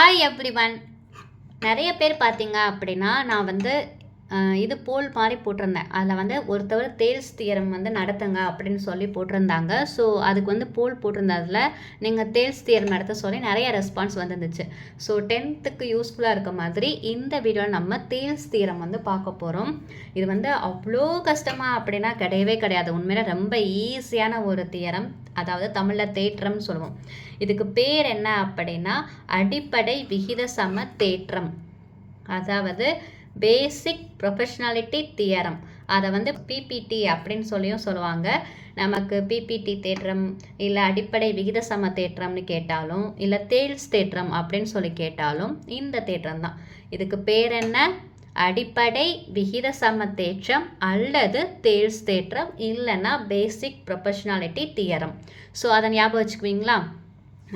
Hi everyone நிறைய பேர் பார்த்தீங்க அப்படின்னா நான் வந்து இது போல் மாதிரி போட்டிருந்தேன். அதில் வந்து ஒருத்தவர் தேல்ஸ் தியரம் வந்து நடத்துங்க அப்படின்னு சொல்லி போட்டிருந்தாங்க. ஸோ அதுக்கு வந்து போல் போட்டிருந்ததில் நீங்கள் தேல்ஸ் தியரம் நடத்த சொல்லி நிறைய ரெஸ்பான்ஸ் வந்துருந்துச்சு. ஸோ டென்த்துக்கு யூஸ்ஃபுல்லாக இருக்க மாதிரி இந்த வீடியோவில் நம்ம தேல்ஸ் தியரம் வந்து பார்க்க போகிறோம் இது வந்து அவ்வளோ கஷ்டமாக அப்படின்னா கிடையவே கிடையாது. உண்மையில ரொம்ப ஈஸியான ஒரு தியரம். அதாவது தமிழில் தேட்டரம்னு சொல்லுவோம். இதுக்கு பேர் என்ன அப்படின்னா அடிப்படை விகித சம தேற்றம். அதாவது பேசிக் ப்ரொஃபஷ்னாலிட்டி தியரம் அதை வந்து பிபிடி அப்படின்னு சொல்லியும் சொல்லுவாங்க. நமக்கு பிபிடி தேற்றம் இல்லை அடிப்படை விகித சம தேற்றம்னு கேட்டாலும் இல்லை தேல்ஸ் தேற்றம் அப்படின்னு சொல்லி கேட்டாலும் இந்த தேற்றம் தான். இதுக்கு பேர் என்ன? அடிப்படை விகித சம தேற்றம் அல்லது தேல்ஸ் தேற்றம் இல்லைன்னா பேசிக் ப்ரொஃபஷ்னாலிட்டி தியரம் ஸோ அதை ஞாபகம் வச்சுக்குவீங்களா?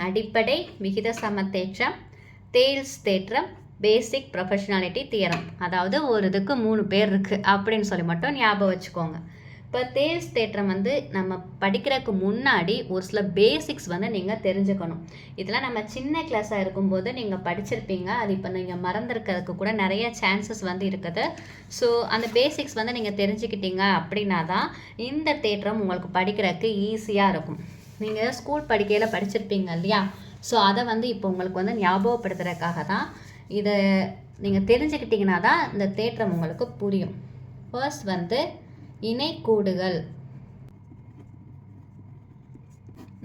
அடிப்படை விகித சமத்தேற்றம் தேற்றம் தேல்ஸ் தேற்றம் பேசிக் ப்ரொஃபஷ்னாலிட்டி தியரம். அதாவது ஒரு இதுக்கு மூணு பேர் இருக்குது அப்படின்னு சொல்லி மட்டும் ஞாபகம் வச்சுக்கோங்க. இப்போ தேல்ஸ் தேற்றம் வந்து நம்ம படிக்கிறதுக்கு முன்னாடி ஒரு சில பேசிக்ஸ் வந்து நீங்கள் தெரிஞ்சுக்கணும். இதெல்லாம் நம்ம சின்ன கிளாஸாக இருக்கும்போது நீங்கள் படிச்சிருப்பீங்க. அது இப்போ நீங்கள் மறந்துருக்கிறதுக்கு கூட நிறைய சான்சஸ் வந்து இருக்குது. ஸோ அந்த பேசிக்ஸ் வந்து நீங்கள் தெரிஞ்சுக்கிட்டீங்க அப்படின்னா தான் இந்த தேற்றம் உங்களுக்கு படிக்கிறதுக்கு ஈஸியாக இருக்கும். நீங்கள் ஸ்கூல் படிக்கையில் படிச்சிருப்பீங்க இல்லையா? ஸோ அதை வந்து இப்போ உங்களுக்கு வந்து ஞாபகப்படுத்துறதுக்காக தான் இதை நீங்கள் தெரிஞ்சுக்கிட்டிங்கன்னா தான் இந்த தேற்றம் உங்களுக்கு புரியும். ஃபர்ஸ்ட் வந்து இணைக்கூடுகள்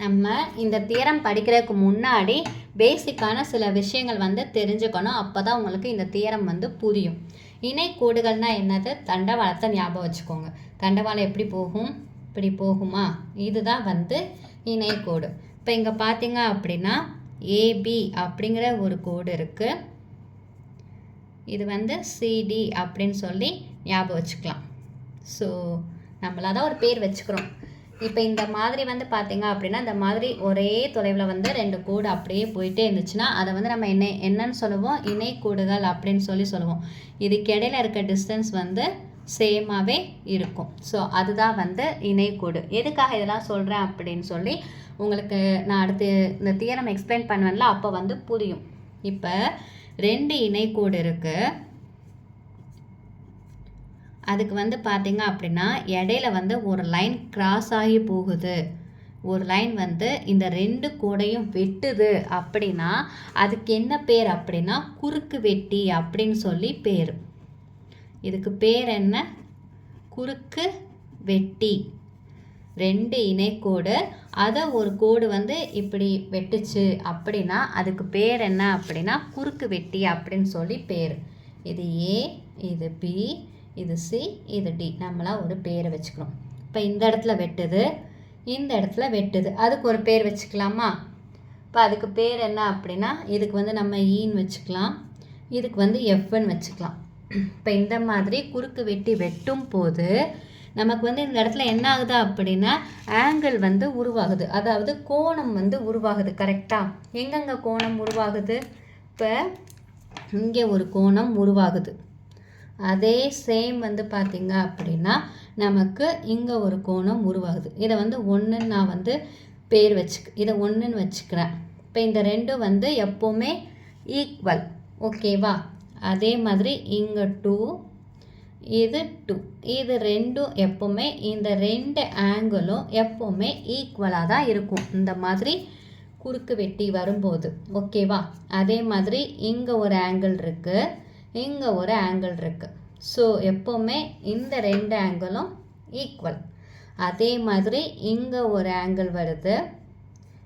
நம்ம இந்த தியரம் படிக்கிறதுக்கு முன்னாடி பேசிக்கான சில விஷயங்கள் வந்து தெரிஞ்சுக்கணும். அப்போ தான் உங்களுக்கு இந்த தியரம் வந்து புரியும். இணைக்கூடுகள்னால் என்னது? தண்டவாளத்தை ஞாபகம் வச்சுக்கோங்க. தண்டவாளம் எப்படி போகும்? இப்படி போகுமா? இதுதான் வந்து இணைக்கோடு இப்போ இங்கே பார்த்தீங்க அப்படின்னா ஏபி அப்படிங்கிற ஒரு கோடு இருக்குது இது வந்து சிடி அப்படின்னு சொல்லி ஞாபகம் வச்சுக்கலாம். ஸோ நம்மளாக தான் ஒரு பேர் வச்சுக்கிறோம். இப்போ இந்த மாதிரி வந்து பார்த்தீங்க அப்படின்னா இந்த மாதிரி ஒரே தொலைவில் வந்து ரெண்டு கூடு அப்படியே போயிட்டே இருந்துச்சுன்னா அதை வந்து நம்ம என்ன என்னன்னு சொல்லுவோம்? இணைக்கூடுகள் அப்படின்னு சொல்லி சொல்லுவோம். இதுக்கு இடையில இருக்க டிஸ்டன்ஸ் வந்து சேமாகவே இருக்கும். ஸோ அதுதான் வந்து இணைக்கூடு எதுக்காக இதெல்லாம் சொல்கிறேன் அப்படின்னு சொல்லி உங்களுக்கு நான் அடுத்து இந்த தியரம் எக்ஸ்பிளைன் பண்ணுவேன்ல அப்போ வந்து புரியும். இப்போ ரெண்டு இணைக்கூடு இருக்குது அதுக்கு வந்து பார்த்தீங்க அப்படின்னா இடையில வந்து ஒரு லைன் கிராஸ் ஆகி போகுது. ஒரு லைன் வந்து இந்த ரெண்டு கூடையும் வெட்டுது அப்படின்னா அதுக்கு என்ன பேர் அப்படின்னா குறுக்கு வெட்டி அப்படின்னு சொல்லி பேர். இதுக்கு பேர் என்ன? குறுக்கு வெட்டி. ரெண்டு இணைக்கோடு. அதை ஒரு கோடு வந்து இப்படி வெட்டுச்சு அப்படின்னா அதுக்கு பேர் என்ன அப்படின்னா குறுக்கு வெட்டி அப்படின்னு சொல்லி பேர். இது ஏ இது பி இது சி இது டி. நம்மளா ஒரு பேரை வச்சுக்கணும். இப்போ இந்த இடத்துல வெட்டுது. இந்த இடத்துல வெட்டுது. அதுக்கு ஒரு பேர் வச்சுக்கலாமா? இப்போ அதுக்கு பேர் என்ன அப்படின்னா இதுக்கு வந்து நம்ம ஈன்னு வச்சுக்கலாம். இதுக்கு வந்து எஃப்னு வச்சுக்கலாம். இப்போ இந்த மாதிரி குறுக்கு வெட்டி வெட்டும் போது நமக்கு வந்து இந்த இடத்துல என்ன ஆகுது அப்படின்னா ஆங்கிள் வந்து உருவாகுது. அதாவது கோணம் வந்து உருவாகுது கரெக்டாக எங்கெங்கே கோணம் உருவாகுது? இப்போ இங்கே ஒரு கோணம் உருவாகுது. அதே சேம் வந்து பார்த்திங்க அப்படின்னா நமக்கு இங்கே ஒரு கோணம் உருவாகுது. இதை வந்து ஒன்றுன்னு நான் வந்து பேர் வச்சுக்க இதை ஒன்றுன்னு வச்சுக்கிறேன். இப்போ இந்த ரெண்டும் வந்து எப்போவுமே ஈக்குவல் ஓகேவா அதே மாதிரி இங்கே டூ இது டூ இது ரெண்டும் எப்போவுமே இந்த ரெண்டு ஆங்கிளும் எப்போவுமே ஈக்குவலாக தான் இருக்கும். இந்த மாதிரி குறுக்கு வெட்டி வரும்போது ஓகேவா அதே மாதிரி இங்கே ஒரு ஆங்கிள் இருக்குது இங்கே ஒரு ஆங்கிள் இருக்குது ஸோ எப்போவுமே இந்த ரெண்டு ஆங்கிளும் ஈக்குவல் அதே மாதிரி இங்கே ஒரு ஆங்கிள் வருது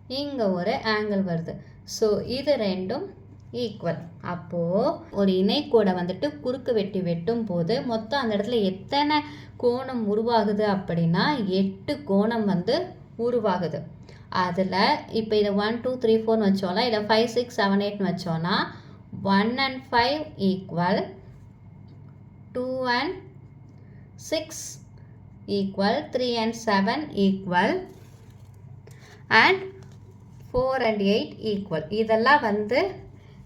இங்கே ஒரு ஆங்கிள் வருது. ஸோ இது ரெண்டும் ஈக்குவல் அப்போது ஒரு இணைக்கூடை வந்துட்டு குறுக்கு வெட்டி வெட்டும் போது மொத்தம் அந்த இடத்துல எத்தனை கோணம் உருவாகுது அப்படின்னா எட்டு கோணம் வந்து உருவாகுது. அதில் இப்போ இதை ஒன் டூ த்ரீ ஃபோர்னு வச்சோம்னா இல்லை ஃபைவ் சிக்ஸ் செவன் எயிட்னு வச்சோன்னா one and five equal two and six equal three and seven equal and four and eight equal இதெல்லாம் வந்து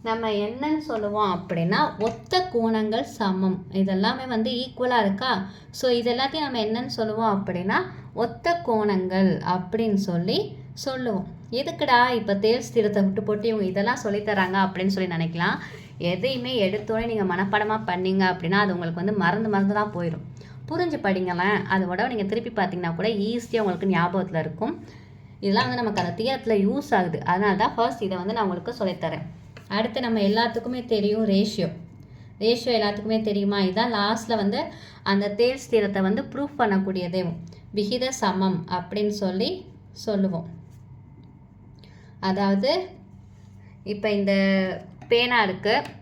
நம்ம என்னன்னு சொல்லுவோம் அப்படின்னா ஒத்த கோணங்கள் சமம். இதெல்லாமே வந்து ஈக்குவலாக இருக்கா? ஸோ இது எல்லாத்தையும் நம்ம என்னன்னு சொல்லுவோம் அப்படின்னா ஒத்த கோணங்கள் அப்படின்னு சொல்லி சொல்லுவோம். எதுக்குடா இப்போ தேல்ஸ் தீரத்தை விட்டு போட்டு இவங்க இதெல்லாம் சொல்லித் தராங்க அப்படின்னு சொல்லி நினைக்கலாம். எதையுமே எடுத்தோடனே நீங்கள் மனப்பாடமாக பண்ணீங்க அப்படின்னா அது உங்களுக்கு வந்து மறந்து மறந்து தான் போயிடும் புரிஞ்சு படிங்களேன். அதோட நீங்கள் திருப்பி பார்த்தீங்கன்னா கூட ஈஸியாக உங்களுக்கு ஞாபகத்தில் இருக்கும். இதெல்லாம் வந்து நமக்கு அந்த தீரத்தில் யூஸ் ஆகுது. அதனால தான் ஃபர்ஸ்ட் இதை வந்து நான் உங்களுக்கு சொல்லித்தரேன் அடுத்து நம்ம எல்லாத்துக்குமே தெரியும் ரேஷியோ ரேஷியோ எல்லாத்துக்குமே தெரியுமா? இதுதான் லாஸ்ட்டில் வந்து அந்த தேல் ஸ்திரத்தை வந்து ப்ரூஃப் பண்ணக்கூடியதே. விகித சமம் அப்படின்னு சொல்லி சொல்லுவோம். அதாவது இப்போ இந்த பேனா இருக்குது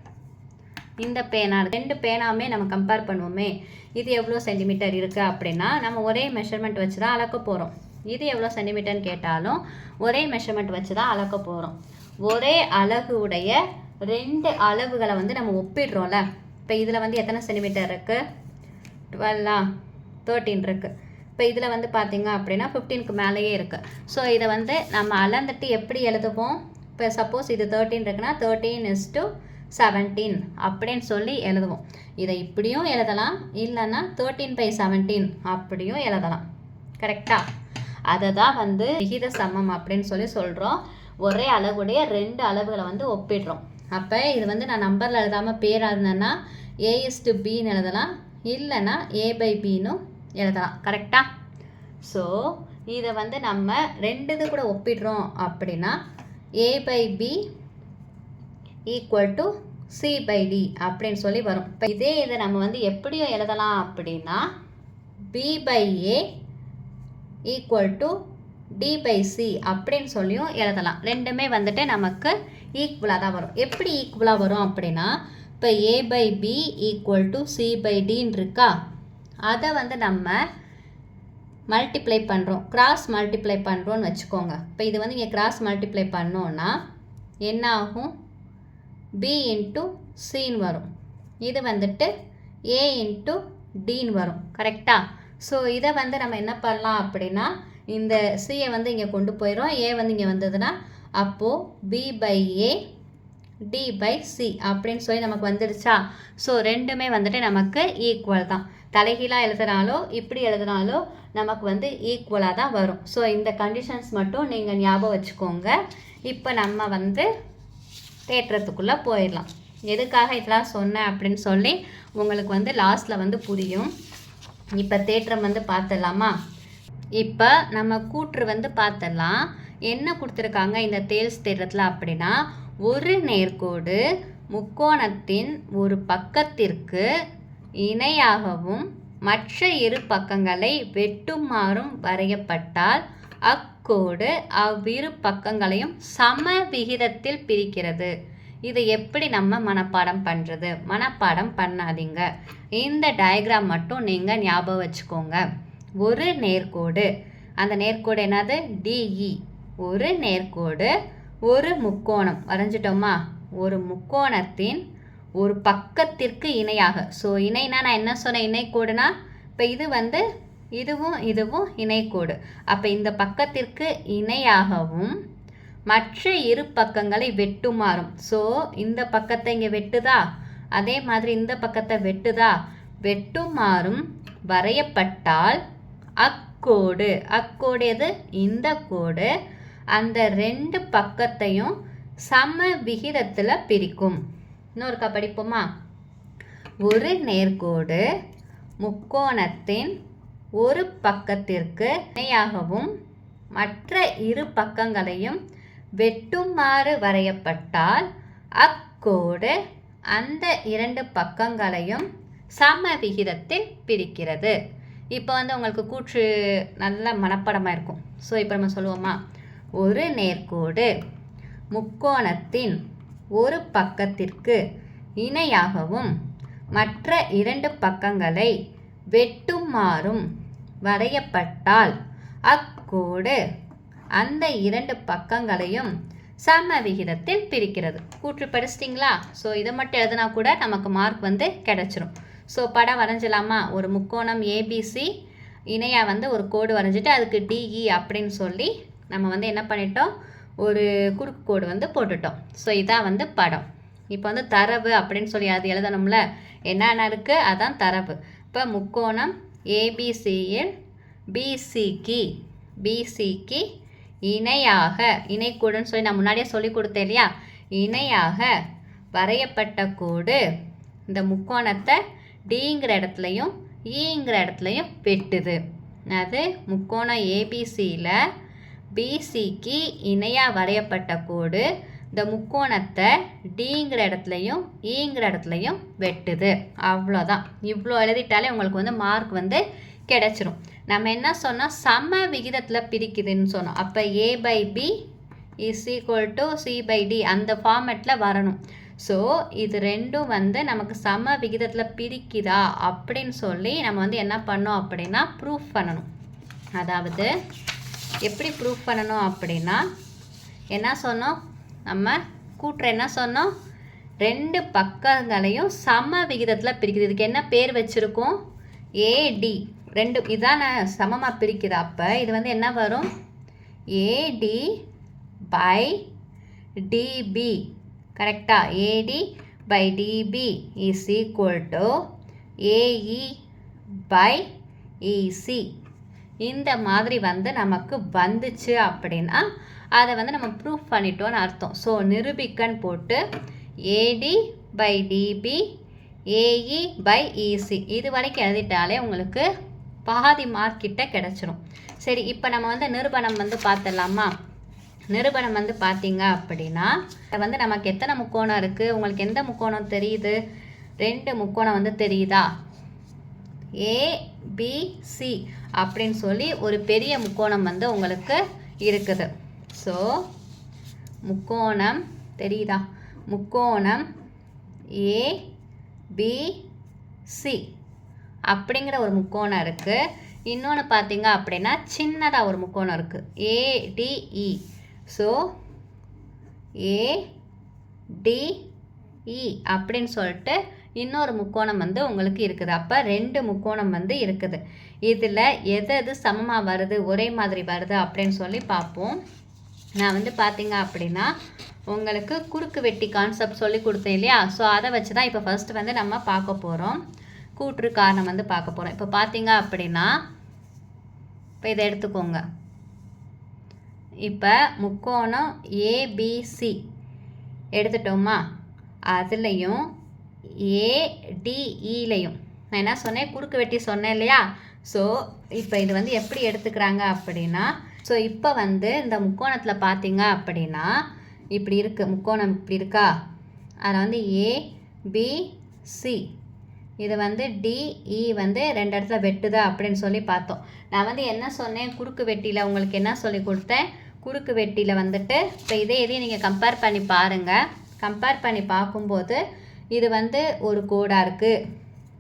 இந்த பேனா ரெண்டு பேனாவுமே நம்ம கம்பேர் பண்ணுவோமே. இது எவ்வளோ சென்டிமீட்டர் இருக்குது அப்படின்னா நம்ம ஒரே மெஷர்மெண்ட் வச்சு தான் அளக்க போகிறோம் இது எவ்வளோ சென்டிமீட்டர்னு கேட்டாலும் ஒரே மெஷர்மெண்ட் வச்சு தான் அளக்க போகிறோம் ஒரே அளவு உடைய ரெண்டு அளவுகளை வந்து நம்ம ஒப்பிடுறோம்ல. இப்போ இதில் வந்து எத்தனை சென்டிமீட்டர் இருக்குது டுவெல்லா தேர்ட்டீன் இருக்குது இப்போ இதில் வந்து பார்த்தீங்க அப்படின்னா ஃபிஃப்டீனுக்கு மேலேயே இருக்குது ஸோ இதை வந்து நம்ம அளந்துட்டு எப்படி எழுதுவோம்? இப்போ சப்போஸ் இது தேர்ட்டீன் இருக்குன்னா தேர்ட்டீன் இஸ் டு செவன்டீன் அப்படின்னு சொல்லி எழுதுவோம். இதை இப்படியும் எழுதலாம். இல்லைன்னா தேர்ட்டீன் பை செவன்டீன் அப்படியும் எழுதலாம். கரெக்டாக அதை தான் வந்து விகித சமம் அப்படின்னு சொல்லி சொல்கிறோம் ஒரே அளவுடைய ரெண்டு அளவுகளை வந்து ஒப்பிடுறோம். அப்போ இது வந்து நான் நம்பரில் எழுதாமல் பேராக இருந்தேன்னா ஏஎஸ் டு பின்னு எழுதலாம். இல்லைன்னா ஏ பை பின்னும் எழுதலாம். கரெக்டாக ஸோ இதை வந்து நம்ம ரெண்டு இது கூட ஒப்பிடுறோம் அப்படின்னா A by B equal to C by D அப்படின்னு சொல்லி வரும். இப்போ இதே இதை நம்ம வந்து எப்படியும் எழுதலாம் அப்படின்னா B by A equal to D by C அப்படின்னு சொல்லியும் எழுதலாம். ரெண்டுமே வந்துட்டு நமக்கு ஈக்குவலாக தான் வரும். எப்படி ஈக்குவலாக வரும் அப்படின்னா இப்போ A by B equal to C by டின்னு இருக்கா? அதை வந்து நம்ம மல்டிப்ளை பண்ணுறோம் கிராஸ் மல்டிப்ளை பண்ணுறோன்னு வச்சுக்கோங்க. இப்போ இது வந்து இங்கே கிராஸ் மல்டிப்ளை பண்ணோன்னா என்ன ஆகும் பி இன்ட்டு சின்னு வரும். இது வந்துட்டு ஏ இன்ட்டு டின்னு வரும். கரெக்டாக ஸோ இதை வந்து நம்ம என்ன பண்ணலாம் அப்படின்னா இந்த சியை வந்து இங்கே கொண்டு போயிடும் ஏ வந்து இங்கே வந்ததுன்னா அப்போது B by A D by C அப்படின்னு சொல்லி நமக்கு வந்துடுச்சா? ஸோ ரெண்டுமே வந்துட்டு நமக்கு ஈக்குவல் தான். தலைகீழாக எழுதுனாலோ இப்படி எழுதுனாலோ நமக்கு வந்து ஈக்குவலாக தான் வரும். ஸோ இந்த கண்டிஷன்ஸ் மட்டும் நீங்கள் ஞாபகம் வச்சுக்கோங்க. இப்போ நம்ம வந்து தேற்றத்துக்குள்ளே போயிடலாம். எதுக்காக இதெல்லாம் சொன்னேன் அப்படின்னு சொல்லி உங்களுக்கு வந்து லாஸ்ட்டில் வந்து புரியும். இப்போ தேற்றம் வந்து பார்த்துடலாமா? இப்போ நம்ம கூற்று வந்து பார்த்தலாம் என்ன கொடுத்துருக்காங்க இந்த தேல்ஸ் தேடுறதுல அப்படின்னா ஒரு நேர்கோடு முக்கோணத்தின் ஒரு பக்கத்திற்கு இணையாகவும் மற்ற இரு பக்கங்களை வெட்டுமாறும் வரையப்பட்டால் அக்கோடு அவ்விரு பக்கங்களையும் சம விகிதத்தில் பிரிக்கிறது. இதை எப்படி நம்ம மனப்பாடம் பண்ணுறது மனப்பாடம் பண்ணாதீங்க. இந்த டயக்ராம் மட்டும் நீங்கள் ஞாபகம் வச்சுக்கோங்க. ஒரு நேர்கோடு. அந்த நேர்கோடு என்னது? டிஇ. ஒரு நேர்கோடு ஒரு முக்கோணம். வரைஞ்சிட்டோமா? ஒரு முக்கோணத்தின் ஒரு பக்கத்திற்கு இணையாக. ஸோ இணைனா நான் என்ன சொன்னேன்? இணைக்கோடுனா இப்போ இது வந்து இதுவும் இதுவும் இணைக்கோடு அப்போ இந்த பக்கத்திற்கு இணையாகவும் மற்ற இரு பக்கங்களை வெட்டுமாறும் ஸோ இந்த பக்கத்தை இங்கே வெட்டுதா? அதே மாதிரி இந்த பக்கத்தை வெட்டுதா? வெட்டுமாறும் வரையப்பட்டால் அக்கோடு. அக்கோடு எது? இந்த கோடு. அந்த ரெண்டு பக்கத்தையும் சம விகிதத்தில் பிரிக்கும். இன்னொருக்கா படிப்போமா? ஒரு நேர்கோடு முக்கோணத்தின் ஒரு பக்கத்திற்கு இணையாகவும் மற்ற இரு பக்கங்களையும் வெட்டுமாறு வரையப்பட்டால் அக்கோடு அந்த இரண்டு பக்கங்களையும் சம விகிதத்தில் பிரிக்கிறது. இப்போ வந்து உங்களுக்கு கூற்று நல்ல மனப்படமாக இருக்கும். ஸோ இப்போ நம்ம சொல்லுவோமா? ஒரு நேர்கோடு முக்கோணத்தின் ஒரு பக்கத்திற்கு இணையாகவும் மற்ற இரண்டு பக்கங்களை வெட்டுமாறும் வரையப்பட்டால் அக்கோடு அந்த இரண்டு பக்கங்களையும் சம விகிதத்தில் பிரிக்கிறது. கூற்று படிச்சிட்டிங்களா? ஸோ இதை மட்டும் எழுதுனா கூட நமக்கு மார்க் வந்து கிடச்சிரும். ஸோ படம் வரைஞ்சலாமா ஒரு முக்கோணம் ஏபிசி இணையாக வந்து ஒரு கோடு வரைஞ்சிட்டு அதுக்கு டிஇ அப்படின்னு சொல்லி நம்ம வந்து என்ன பண்ணிட்டோம்? ஒரு குறுக்கு கோடு வந்து போட்டுட்டோம். ஸோ இதான் வந்து படம். இப்போ வந்து தரவு அப்படின்னு சொல்லி அது எழுதணும்ல? என்னென்ன இருக்குது அதான் தரவு. இப்போ முக்கோணம் ஏபிசியில் பிசிக்கு பிசிக்கு இணையாக இணைக்கூடுன்னு சொல்லி நான் முன்னாடியே சொல்லி கொடுத்தேன் இல்லையா? இணையாக வரையப்பட்ட கோடு. இந்த முக்கோணத்தை டிங்கிற இடத்துலையும் ஈங்கிற இடத்துலையும் வெட்டுது. அது முக்கோணம் ஏபிசியில் பிசிக்கு இணையாக வரையப்பட்ட கோடு. இந்த முக்கோணத்தை டிங்கிற இடத்துலையும் ஈங்கிற இடத்துலையும் வெட்டுது. அவ்வளோதான் இவ்வளோ எழுதிட்டாலே உங்களுக்கு வந்து மார்க் வந்து கிடச்சிரும். நம்ம என்ன சொன்னால் சம விகிதத்தில் பிரிக்குதுன்னு சொன்னோம். அப்போ A by B is equal to C by D அந்த ஃபார்மேட்டில் வரணும். ஸோ இது ரெண்டும் வந்து நமக்கு சம விகிதத்தில் பிரிக்குதா அப்படின்னு சொல்லி நம்ம வந்து என்ன பண்ணோம் அப்படின்னா ப்ரூஃப் பண்ணணும். அதாவது எப்படி ப்ரூஃப் பண்ணணும் அப்படின்னா என்ன சொன்னோம்? நம்ம கூட்டுற என்ன சொன்னோம்? ரெண்டு பக்கங்களையும் சம விகிதத்தில் பிரிக்குது. இதுக்கு என்ன பேர் வச்சுருக்கோம்? ஏடி ரெண்டு இதான சமமாக பிரிக்குது. அப்போ இது வந்து என்ன வரும்? ஏடி பை டிபி கரெக்டாக AD by DB is equal to AE by EC இந்த மாதிரி வந்து நமக்கு வந்துச்சு அப்படின்னா அதை வந்து நம்ம ப்ரூஃப் பண்ணிட்டோன்னு அர்த்தம். ஸோ நிரூபிக்கன்னு போட்டு AD by DB AE by EC இது வரைக்கும் எழுதிட்டாலே உங்களுக்கு பாதி மார்க்கிட்ட கிடச்சிரும். சரி இப்போ நம்ம வந்து நிரூபணம் வந்து பார்த்துடலாமா? நிறுவனம் வந்து பார்த்தீங்க அப்படின்னா வந்து நமக்கு எத்தனை முக்கோணம் இருக்குது உங்களுக்கு எந்த முக்கோணம் தெரியுது? ரெண்டு முக்கோணம் வந்து தெரியுதா? ஏபிசி அப்படின்னு சொல்லி ஒரு பெரிய முக்கோணம் வந்து உங்களுக்கு இருக்குது. ஸோ முக்கோணம் தெரியுதா? முக்கோணம் ஏபிசி அப்படிங்கிற ஒரு முக்கோணம் இருக்குது இன்னொன்று பார்த்தீங்க அப்படின்னா சின்னதாக ஒரு முக்கோணம் இருக்குது ஏடிஇ ஸோ ஏடிஇ e அப்படின்னு சொல்லிட்டு இன்னொரு முக்கோணம் வந்து உங்களுக்கு இருக்குது. அப்போ ரெண்டு முக்கோணம் வந்து இருக்குது. இதில் எது எது சமமாக வருது? ஒரே மாதிரி வருது? அப்படின்னு சொல்லி பார்ப்போம். நான் வந்து பார்த்தீங்க அப்படின்னா உங்களுக்கு குறுக்கு வெட்டி கான்செப்ட் சொல்லி கொடுத்தேன் இல்லையா? ஸோ அதை வச்சு தான் இப்போ ஃபஸ்ட்டு வந்து நம்ம பார்க்க போகிறோம் கூற்று காரணம் வந்து பார்க்க போகிறோம் இப்போ பார்த்தீங்க அப்படின்னா இப்போ இதை எடுத்துக்கோங்க. இப்போ முக்கோணம் ஏபிசி எடுத்துட்டோமா? அதுலேயும் ஏடிஇலையும் நான் என்ன சொன்னேன்? குறுக்கு வெட்டி சொன்னேன் இல்லையா? ஸோ இப்போ இது வந்து எப்படி எடுத்துக்கிறாங்க அப்படின்னா ஸோ இப்போ வந்து இந்த முக்கோணத்தில் பார்த்தீங்க அப்படின்னா இப்படி இருக்குது முக்கோணம் இப்படி இருக்கா? அதில் வந்து ஏ பி சி இது வந்து டிஇ வந்து ரெண்டு இடத்துல வெட்டுதா அப்படின்னு சொல்லி பார்த்தோம். நான் வந்து என்ன சொன்னேன்? குறுக்கு வெட்டியில் உங்களுக்கு என்ன சொல்லி கொடுத்தேன்? குறுக்கு வெட்டியில் வந்துட்டு இப்போ இதே இதையும் நீங்கள் கம்பேர் பண்ணி பாருங்கள் கம்பேர் பண்ணி பார்க்கும்போது இது வந்து ஒரு கோடாக இருக்குது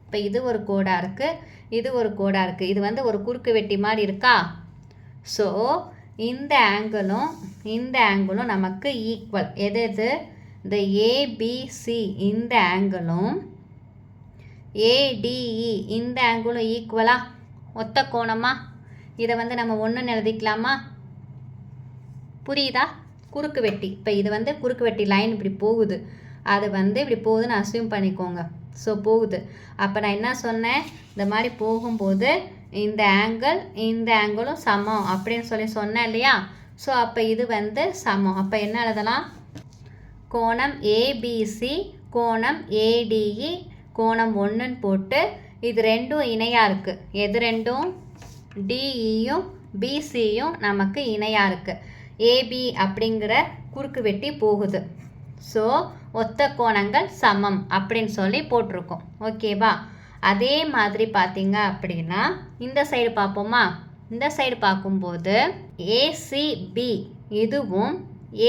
இப்போ இது ஒரு கோடாக இருக்குது இது ஒரு கோடாக இருக்குது இது வந்து ஒரு குறுக்கு வெட்டி மாதிரி இருக்கா? ஸோ இந்த ஆங்கிளும் இந்த ஆங்கிளும் நமக்கு ஈக்குவல் எது எது? இந்த ஏபிசி இந்த ஆங்கிளும் ஏடிஇ e, இந்த ஆங்கிளும் ஈக்குவலாக ஒத்த கோணமாக இதை வந்து நம்ம ஒன்று எழுதிக்கலாமா? புரியுதா? குறுக்கு வெட்டி. இப்போ இது வந்து குறுக்கு வெட்டி லைன் இப்படி போகுது. அது வந்து இப்படி போகுதுன்னு அசியூம் பண்ணிக்கோங்க. ஸோ போகுது. அப்போ நான் என்ன சொன்னேன்? இந்த மாதிரி போகும்போது இந்த ஆங்கிள் இந்த ஆங்கிளும் சமம் அப்படின்னு சொல்லி சொன்னேன் இல்லையா? ஸோ அப்போ இது வந்து சமம். அப்போ என்ன எழுதலாம்? கோணம் ஏபிசி கோணம் ஏடிஇ கோணம் ஒன்றுன்னு போட்டு இது ரெண்டும் இணையாக இருக்குது எது ரெண்டும்? டிஇயும் பிசியும் நமக்கு இணையாக இருக்குது ஏபி அப்படிங்கிற குறுக்கு வெட்டி போகுது. ஸோ ஒத்த கோணங்கள் சமம் அப்படின்னு சொல்லி போட்டிருக்கோம். ஓகேவா அதே மாதிரி பார்த்தீங்க அப்படின்னா இந்த சைடு பார்ப்போமா? இந்த சைடு பார்க்கும்போது ஏசிபி இதுவும்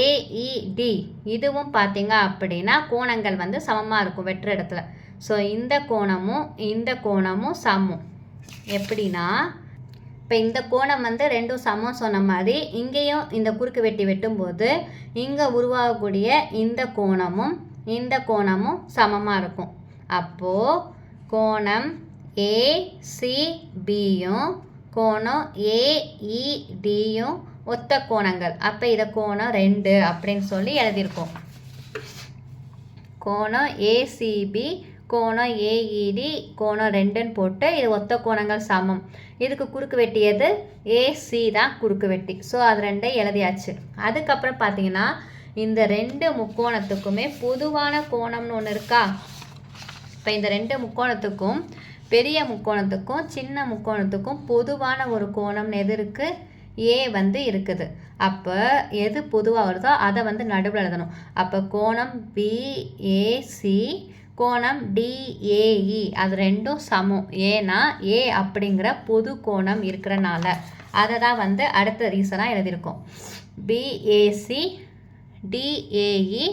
ஏஇடி e, இதுவும் பார்த்தீங்க அப்படின்னா கோணங்கள் வந்து சமமாக இருக்கும் வெற்ற இடத்துல. ஸோ இந்த கோணமும் இந்த கோணமும் சமம். எப்படின்னா இப்போ இந்த கோணம் வந்து ரெண்டும் சமம் சொன்ன மாதிரி இங்கேயும் இந்த குறுக்கு வெட்டி வெட்டும்போது இங்கே உருவாகக்கூடிய இந்த கோணமும் இந்த கோணமும் சமமாக இருக்கும். அப்போது கோணம் ஏசிபியும் கோணம் ஏஇடியும் e, ஒத்த கோணங்கள். அப்போ இதை கோணம் ரெண்டு அப்படின்னு சொல்லி எழுதியிருக்கோம். கோணம் ஏசிபி கோணம் ஏஇடி e, கோணம் ரெண்டுன்னு போட்டு இது ஒத்த கோணங்கள் சமம். இதுக்கு குறுக்கு வெட்டியது ஏசி தான் குறுக்கு வெட்டி. ஸோ அது ரெண்டே எழுதியாச்சு. அதுக்கப்புறம் பார்த்தீங்கன்னா இந்த ரெண்டு முக்கோணத்துக்குமே பொதுவான கோணம்னு ஒன்று இருக்கா? இப்போ இந்த ரெண்டு முக்கோணத்துக்கும் பெரிய முக்கோணத்துக்கும் சின்ன முக்கோணத்துக்கும் பொதுவான ஒரு கோணம்னு எது இருக்குது ஏ வந்து இருக்குது. அப்போ எது பொதுவாக வருதோ அதை வந்து நடுவில் எழுதணும். அப்போ கோணம் பிஏசி கோணம் டிஏஇ e. அது ரெண்டும் சமம். ஏன்னா ஏ அப்படிங்கிற பொது கோணம் இருக்கிறனால. அதை தான் வந்து அடுத்த ரீசனாக எழுதியிருக்கோம். BAC DAE e.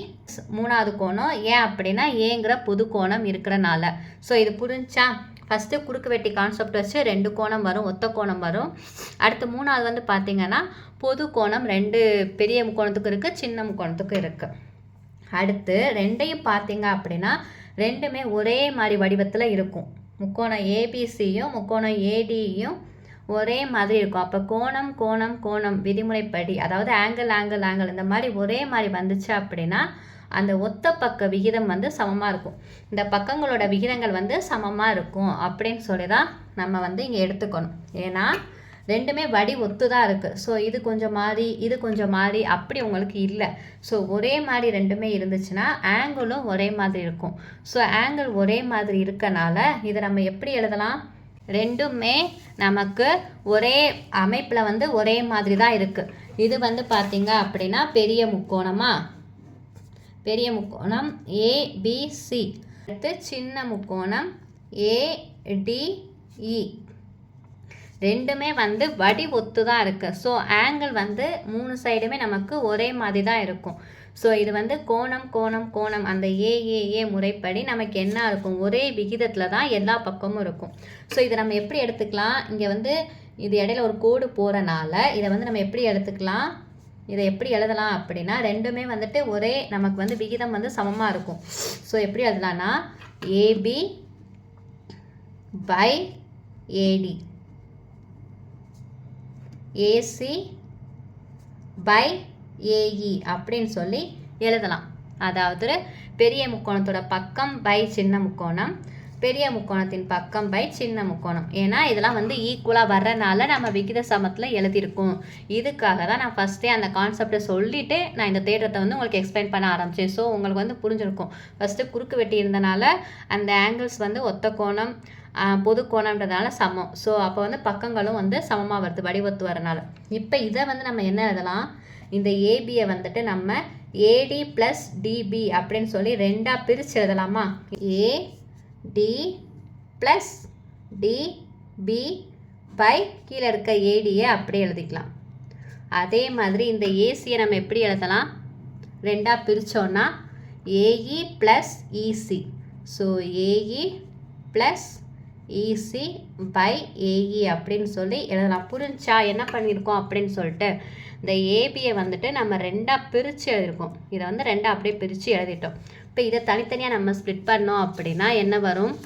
மூணாவது கோணம் ஏன் அப்படின்னா ஏங்கிற பொது கோணம் இருக்கிறனால. ஸோ இது புரிஞ்சா? ஃபஸ்ட்டு குறுக்கு வெட்டி கான்செப்ட் வச்சு ரெண்டு கோணம் வரும் ஒத்த கோணம் வரும். அடுத்து மூணாவது வந்து பார்த்திங்கன்னா பொது கோணம் ரெண்டு பெரிய முக்கோணத்துக்கும் இருக்குது சின்ன முக்கோணத்துக்கும் இருக்குது அடுத்து ரெண்டையும் பார்த்தீங்க அப்படின்னா ரெண்டுமே ஒரே மாதிரி வடிவத்தில் இருக்கும். முக்கோணம் ஏபிசியும் முக்கோணம் ஏடியும் ஒரே மாதிரி இருக்கும். அப்போ கோணம் கோணம் கோணம் விதிமுறைப்படி அதாவது ஆங்கிள் ஆங்கிள் ஆங்கிள் இந்த மாதிரி ஒரே மாதிரி வந்துச்சு அப்படின்னா அந்த ஒத்த பக்க விகிதம் வந்து சமமாக இருக்கும். இந்த பக்கங்களோட விகிதங்கள் வந்து சமமாக இருக்கும் அப்படின்னு சொல்லி தான் நம்ம வந்து இங்கே எடுத்துக்கணும். ஏன்னா ரெண்டுமே வடி ஒத்து தான் இருக்குது ஸோ இது கொஞ்சம் மாறி இது கொஞ்சம் மாறி அப்படி உங்களுக்கு இல்லை. ஸோ ஒரே மாதிரி ரெண்டுமே இருந்துச்சுன்னா ஆங்கிளும் ஒரே மாதிரி இருக்கும். ஸோ ஆங்கிள் ஒரே மாதிரி இருக்கனால இதை நம்ம எப்படி எழுதலாம்? ரெண்டுமே நமக்கு ஒரே அமைப்பில் வந்து ஒரே மாதிரி தான் இருக்குது இது வந்து பார்த்திங்க அப்படின்னா பெரிய முக்கோணமா? பெரிய முக்கோணம் ஏபிசி அடுத்து சின்ன முக்கோணம் ஏடிஇ ரெண்டுமே வந்து வடி ஒத்து தான் இருக்குது ஸோ ஆங்கிள் வந்து மூணு சைடுமே நமக்கு ஒரே மாதிரி தான் இருக்கும். ஸோ இது வந்து கோணம் கோணம் கோணம் அந்த ஏஏஏ முறைப்படி நமக்கு என்ன இருக்கும்? ஒரே விகிதத்தில் தான் எல்லா பக்கமும் இருக்கும். ஸோ இதை நம்ம எப்படி எடுத்துக்கலாம்? இங்கே வந்து இது இடையில ஒரு கோடு போகிறனால இதை வந்து நம்ம எப்படி எடுத்துக்கலாம்? இதை எப்படி எழுதலாம் அப்படின்னா ரெண்டுமே வந்துட்டு ஒரே நமக்கு வந்து விகிதம் வந்து சமமாக இருக்கும். ஸோ எப்படி எழுதலாம்னா AB by AD AC by AE அப்படின்னு சொல்லி எழுதலாம். அதாவது பெரிய முக்கோணத்தோட பக்கம் பை சின்ன முக்கோணம் பெரிய முக்கோணத்தின் பக்கம் பை சின்ன முக்கோணம். ஏன்னா இதெல்லாம் வந்து ஈக்குவலாக வர்றனால நம்ம விகித சமத்தில் எழுதியிருக்கோம். இதுக்காக தான் நான் ஃபஸ்ட்டே அந்த கான்செப்டை சொல்லிவிட்டு நான் இந்த தேட்டத்தை வந்து உங்களுக்கு எக்ஸ்பிளைன் பண்ண ஆரம்பித்தேன் ஸோ உங்களுக்கு வந்து புரிஞ்சிருக்கும். ஃபஸ்ட்டு குறுக்கு வெட்டி இருந்தனால அந்த ஆங்கிள்ஸ் வந்து ஒத்த கோணம் பொது கோணம்ன்றதுனால சமம். ஸோ அப்போ வந்து பக்கங்களும் வந்து சமமாக வருது வடிவத்து வரனால. இப்போ இதை வந்து நம்ம என்ன எழுதலாம்? இந்த ஏபியை வந்துட்டு நம்ம ஏடி ப்ளஸ் டிபி அப்படின்னு சொல்லி ரெண்டாக பிரித்து எழுதலாமா? A D plus DB by கீழே இருக்க ஏடியை அப்படியே எழுதிக்கலாம். அதே மாதிரி இந்த ஏசியை நம்ம எப்படி எழுதலாம்? ரெண்டாக பிரித்தோன்னா AE plus EC so AE plus EC by AE அப்படின்னு சொல்லி எழுதலாம் புரிஞ்சா என்ன பண்ணியிருக்கோம் அப்படின்னு சொல்லிட்டு இந்த ஏபியை வந்துட்டு நம்ம ரெண்டாக பிரித்து எழுதியிருக்கோம். இதை வந்து ரெண்டாக அப்படியே பிரித்து எழுதிட்டோம். இப்போ இதை தனித்தனியாக நம்ம ஸ்ப்ளிட் பண்ணோம் அப்படின்னா என்ன வரும்?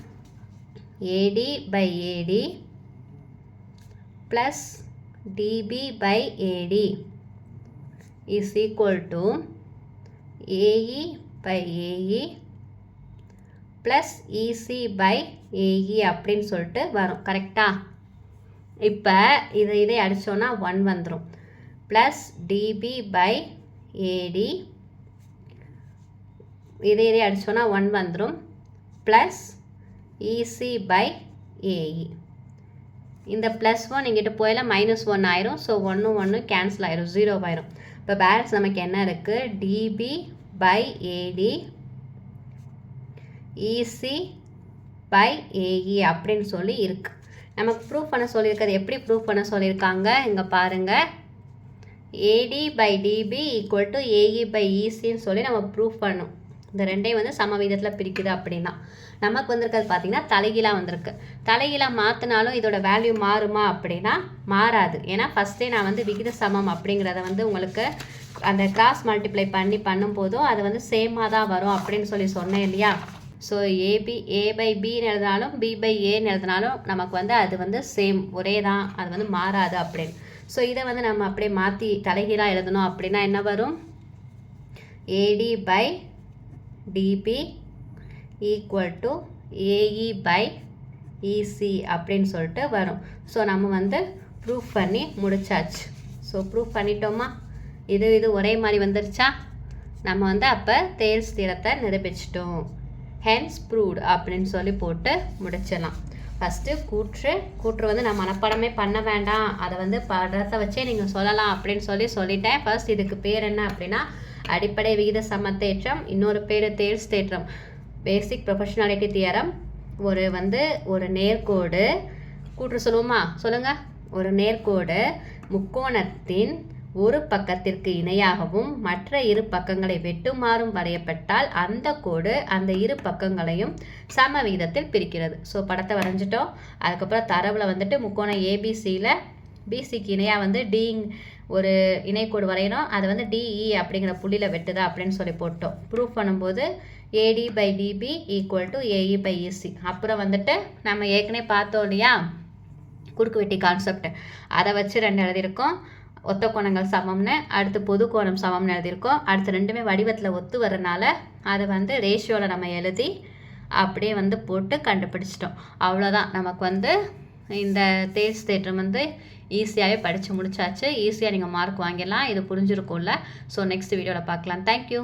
AD by AD plus DB by AD is equal to AE by AE plus EC by AE அப்படின்னு சொல்லிட்டு வரும். கரெக்டாக இப்போ இதை இதை அடித்தோன்னா ஒன் வந்துடும் ப்ளஸ் டிபி பை ஏடி இதை இதை அடித்தோன்னா ஒன் வந்துடும் ப்ளஸ் இசி பை ஏஇ இந்த ப்ளஸ் ஒன் இங்கிட்ட போயில மைனஸ் ஒன் ஆயிரும். ஸோ ஒன்று ஒன்று கேன்சல் ஆயிரும். ஜீரோ ஆயிரும். இப்போ பேலன்ஸ் நமக்கு என்ன இருக்குது DB by AD EC by AE அப்படின்னு சொல்லி இருக்கு. நமக்கு ப்ரூவ் பண்ண சொல்லியிருக்கிறது எப்படி ப்ரூவ் பண்ண சொல்லியிருக்காங்க? இங்கே பாருங்கள் AD by DB equal to AE by இசின்னு சொல்லி நம்ம ப்ரூவ் பண்ணணும் இந்த ரெண்டையும் வந்து சம விதத்தில் பிரிக்குது அப்படின்னா. நமக்கு வந்திருக்கிறது பார்த்திங்கன்னா தலைகீழாக வந்திருக்கு. தலைகீழாக மாற்றினாலும் இதோட வேல்யூ மாறுமா அப்படின்னா மாறாது. ஏன்னா ஃபஸ்ட்டே நான் வந்து விகித சமம் அப்படிங்கிறத வந்து உங்களுக்கு அந்த கிராஸ் மல்டிப்ளை பண்ணி பண்ணும்போதும் அது வந்து சேமாக தான் வரும் அப்படின்னு சொல்லி சொன்னேன் இல்லையா? ஸோ ஏபி ஏ பை பின்னு எழுதினாலும் பி பை ஏன்னு எழுதினாலும் நமக்கு வந்து அது வந்து சேம் ஒரே தான். அது வந்து மாறாது அப்படின்னு. ஸோ இதை வந்து நம்ம அப்படியே மாற்றி தலைகீழாக எழுதணும் அப்படின்னா என்ன வரும்? AD by DB equal to AE by EC அப்படின்னு சொல்லிட்டு வரும். ஸோ நம்ம வந்து ப்ரூஃப் பண்ணி முடிச்சாச்சு. ஸோ ப்ரூஃப் பண்ணிட்டோமா? இது இது ஒரே மாதிரி வந்துருச்சா? நம்ம வந்து அப்போ தேல்ஸ் தீரத்தை நிரூபிச்சிட்டோம். ஹென்ஸ் ப்ரூவ்ட் அப்படின்னு சொல்லி போட்டு முடிச்சிடலாம். ஃபஸ்ட்டு கூற்று. கூற்று வந்து நான் மனப்பாடமே பண்ண வேண்டாம். அதை வந்து படத்தை வச்சே நீங்கள் சொல்லலாம் அப்படின்னு சொல்லி சொல்லிட்டேன். ஃபர்ஸ்ட் இதுக்கு பேர் என்ன அப்படின்னா அடிப்படை விகித சமத்தேற்றம் இன்னொரு பேர் தேல்ஸ் தேற்றம். பேசிக் ப்ரொஃபஷனாலிட்டி தியரம் ஒரு வந்து ஒரு நேர்கோடு. கூற்று சொல்லுவோமா? சொல்லுங்கள் ஒரு நேர்கோடு. முக்கோணத்தின் ஒரு பக்கத்திற்கு இணையாகவும் மற்ற இரு பக்கங்களை வெட்டுமாறும் வரையப்பட்டால் அந்த கோடு அந்த இரு பக்கங்களையும் சம விகிதத்தில் பிரிக்கிறது. ஸோ படத்தை வரைஞ்சிட்டோம். அதுக்கப்புறம் தரவில் வந்துட்டு முக்கோணம் ஏபிசியில் பிசிக்கு இணையாக வந்து டிங் ஒரு இணைக்கோடு வரையணும். அது வந்து டிஇ e அப்படிங்கிற புள்ளியில் வெட்டுதா அப்படின்னு சொல்லி போட்டோம். ப்ரூஃப் பண்ணும்போது AD by DB equal to AE by EC அப்புறம் வந்துட்டு நம்ம ஏற்கனவே பார்த்தோம் இல்லையா? குறுக்கு வெட்டி கான்செப்ட் அதை வச்சு ரெண்டு எழுதியிருக்கோம். ஒத்த கோணங்கள் சமம்னு அடுத்து பொது கோணம் சமம்னு எழுதியிருக்கோம். அடுத்து ரெண்டுமே வடிவத்தில் ஒத்து வரனால அதை வந்து ரேஷியோவில் நம்ம எழுதி அப்படியே வந்து போட்டு கண்டுபிடிச்சிட்டோம். அவ்வளோதான் நமக்கு வந்து இந்த தேஸ் தேற்றம் வந்து ஈஸியாகவே படித்து முடிச்சாச்சு. ஈஸியாக நீங்கள் மார்க் வாங்கிடலாம். இது புரிஞ்சிருக்கும்ல. ஸோ நெக்ஸ்ட் வீடியோவில் பார்க்கலாம். தேங்க்யூ